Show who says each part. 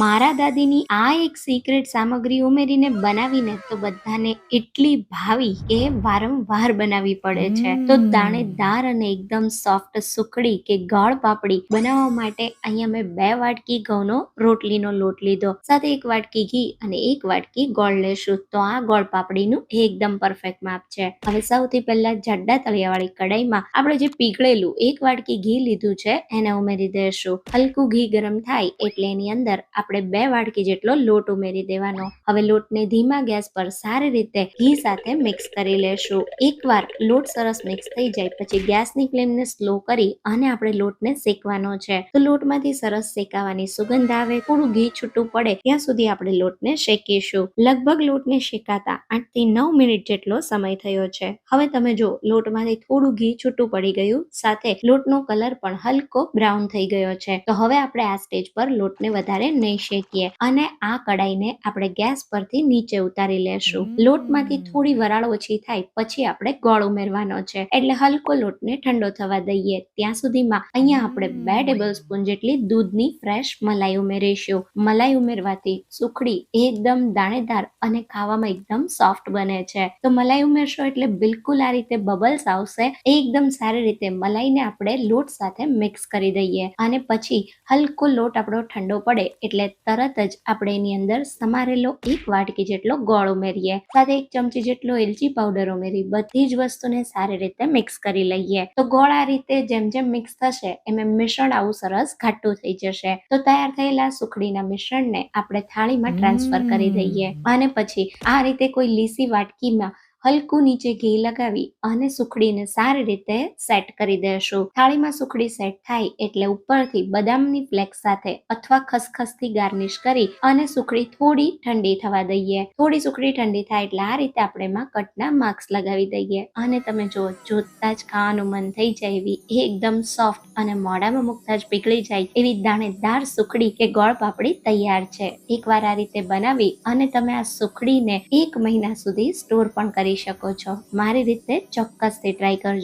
Speaker 1: મારા દાદીની આ એક સિક્રેટ સામગ્રી ઉમેરીને બનાવીને તો બધાને એટલી ભાવી કે વારંવાર બનાવવી પડે છે. તો. દાણેદાર અને એકદમ સોફ્ટ સુખડી કે ગોળ પાપડી બનાવવા માટે અહીંયા મેં બે વાટકી ઘઉંનો રોટલીનો લોટ લીધો. સાથે એક વાટકી ઘી અને એક વાટકી ગોળ લેશું. તો આ ગોળ પાપડીનું એકદમ પરફેક્ટ માપ છે. હવે સૌથી પહેલા જાડા તળિયાવાળી કડાઈમાં આપણે જે પીગળેલું એક વાટકી ઘી લીધું છે એને ઉમેરી દઈશું હલકું ઘી ગરમ થાય એટલે એની અંદર આપણે બે વાડકી જેટલો લોટ ઉમેરી દેવાનો. હવે લોટને ધીમા ગેસ પર સારી રીતે ઘી સાથે મિક્સ કરી લેશું. એકવાર લોટ સરસ મિક્સ થઈ જાય, પછી ગેસની ફ્લેમને સ્લો કરી અને આપણે લોટને શેકવાનો છે. તો લોટમાંથી સરસ શેકાવાની સુગંધ આવે, થોડું ઘી છૂટું પડે, ત્યાં સુધી આપણે લોટને શેકીશું. લગભગ લોટને શેકાતા આઠથી નવ મિનિટ જેટલો સમય થયો છે. હવે તમે જો, લોટમાંથી થોડું ઘી છૂટું પડી ગયું, સાથે લોટનો કલર પણ હલકો બ્રાઉન થઈ ગયો છે. તો હવે આપણે આ સ્ટેજ પર લોટને વધારે નહીં શેકીએ. અને આ કડાઈને આપણે ગેસ પરથી નીચે ઉતારી લેશું. લોટમાંથી થોડી વરાળ ઓછી થાય પછી આપણે ગોળ ઉમેરવાનો છે. એટલે હલકો લોટને ઠંડો થવા દઈએ. ત્યાં સુધીમાં અહીંયા આપણે બે. ટેબલ સ્પૂન જેટલી દૂધની ફ્રેશ મલાઈ ઉમેરીશું. મલાઈ ઉમેરવાથી સુખડી એકદમ દાણેદાર અને ખાવામાં એકદમ સોફ્ટ બને છે. તો મલાઈ ઉમેરશો એટલે બિલકુલ આ રીતે બબલ્સ આવશે. એકદમ સારી રીતે મલાઈને આપણે લોટ સાથે મિક્સ કરી દઈએ. અને પછી હલકો લોટ આપણો ઠંડો પડે એટલે તરત જ આપણે એની અંદર સમારેલો એક વાટકી જેટલો ગોળ ઉમેરીએ. સાથે એક ચમચી જેટલો એલચી પાવડર ઉમેરી બધી જ વસ્તુને સારી રીતે મિક્સ કરી લઈએ. તો ગોળ આ રીતે જેમ જેમ મિક્સ થશે એમ એમ મિશ્રણ આવું સરસ ઘાટું થઈ જશે. તો તૈયાર થયેલા સુખડીના મિશ્રણને આપણે થાળીમાં ટ્રાન્સફર કરી દઈએ. અને પછી આ રીતે કોઈ લીસી વાટકીમાં હલકું નીચે ઘી લગાવી અને સુખડીને સારી રીતે સેટ કરી દેશું. થાળીમાં સુખડી સેટ થાય એટલે ઉપરથી બદામની ફ્લેક્સ સાથે અથવા ખસખસથી ગાર્નિશ કરી અને સુખડી થોડી ઠંડી થવા દઈએ. થોડી સુખડી ઠંડી થાય એટલે આ રીતે આપણે એમાં કટના માર્ક્સ લગાવી દઈએ. અને તમે જો જોતા જ ખાવાનું મન થઈ જાય એવી એકદમ સોફ્ટ અને મોઢામાં મૂકતા જ પીગળી જાય એવી દાણેદાર સુખડી કે ગોળ પાપડી તૈયાર છે. એકવાર આ રીતે બનાવી અને તમે આ સુખડીને એક મહિના સુધી સ્ટોર પણ કરી શકો છો મારી રીતે ચોક્કસથી ટ્રાય કરજો